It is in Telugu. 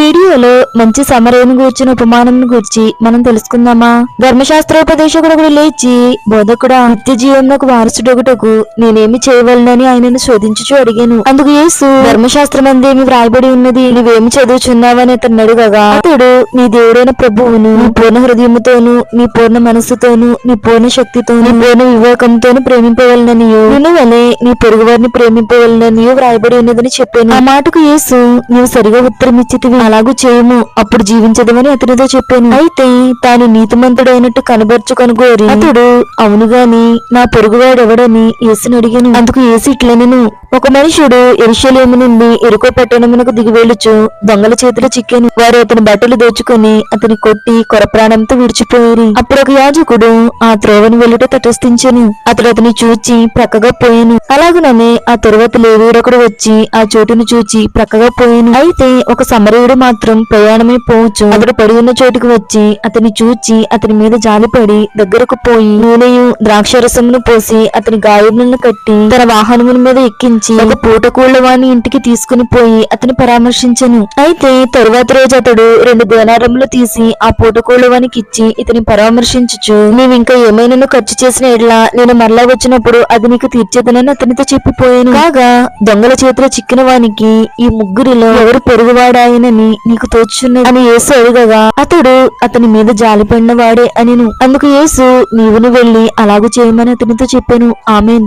వీడియోలో మంచి సమరయం గూర్చిన ఉపమానం గూర్చి మనం తెలుసుకుందామా? ధర్మశాస్త్రోపదేశకుడు లేచి బోధకుడా నిత్య జీవనకు వారసుడొకటకు నేనేమి చేయవలనని ఆయనను శోధించుచు అడిగాను. అందుకు యేసు ధర్మశాస్త్రం అందేమి వ్రాయబడి ఉన్నది? నువ్వేమి చదువుచున్నావని అతను అడుగగా అతడు నీ దేవుడైన ప్రభువును నీ పూర్ణ హృదయముతోను నీ పూర్ణ మనస్సుతోను నీ పూర్ణ శక్తితోను నీ పూర్ణ వివేకంతోను ప్రేమింపవలనని నిన్ను నీ నీ పొరుగువారిని ప్రేమింపవలనని వ్రాయబడి ఉన్నదని చెప్పాను. ఆ మాటకు యేసు నీవు సరిగా ఉత్తరం ఇచ్చితివి అలాగూ చేయము. అప్పుడు జీవించదమని అతనితో చెప్పాను. అయితే తాను నీతిమంతుడైనట్టు కనబరుచుకొని కోరి అతడు అవును గాని నా పొరుగువాడెవడని యేసుని అడిగాను అందుకు యేసు ఇట్లనను. ఒక మనుషుడు ఎరుషలేము నుండి ఎరుకో పట్టణమునకు వెళ్ళుచు దొంగల చేతిలో చిక్కాను. వారు అతని బట్టలు దోచుకొని అతని కొట్టి కొర ప్రాణంతో విడిచిపోయారు. అప్పుడు ఒక యాజకుడు ఆ త్రోవను వెళ్ళుట తటస్థించాను. అతడు అతని చూచి ప్రక్కగా పోయాను. అలాగుననే ఆ తరువాత లేవీడొకడు వచ్చి ఆ చోటును చూచి ప్రక్కగా పోయాను. అయితే ఒక సమరయుడు మాత్రం ప్రయాణమై పోవచ్చు. అతడు పడి ఉన్న చోటుకు వచ్చి అతని చూచి అతని మీద జాలిపడి దగ్గరకు పోయి నూనెయు ద్రాక్షరసమును పోసి అతని గాయములను కట్టి తన వాహనముల మీద ఎక్కించి ఒక పూటకూళ్ళ వాణి ఇంటికి తీసుకుని పోయి అతని పరామర్శించను. అయితే తరువాత రోజు అతడు రెండు దేనారములు తీసి ఆ పూటకూళ్ళ వానికి ఇచ్చి ఇతని పరామర్శించుచు నీవింకా ఇంకా ఏమైనా ఖర్చు చేసిన ఎడ్లా? నేను మరలా వచ్చినప్పుడు అది నీకు తీర్చేదనని అతనితో చెప్పిపోయాను. కాగా దొంగల చేతిలో చిక్కిన వానికి ఈ ముగ్గురిలో ఎవరు పొరుగువాడాయనని నీకు తోచున్నది అని యేసు అడుగగా అతడు అతని మీద జాలిపడిన వాడే అనిను. అందుకు యేసు నీవును వెళ్ళి అలాగూ చేయమని అతనితో చెప్పాను. ఆమెన్.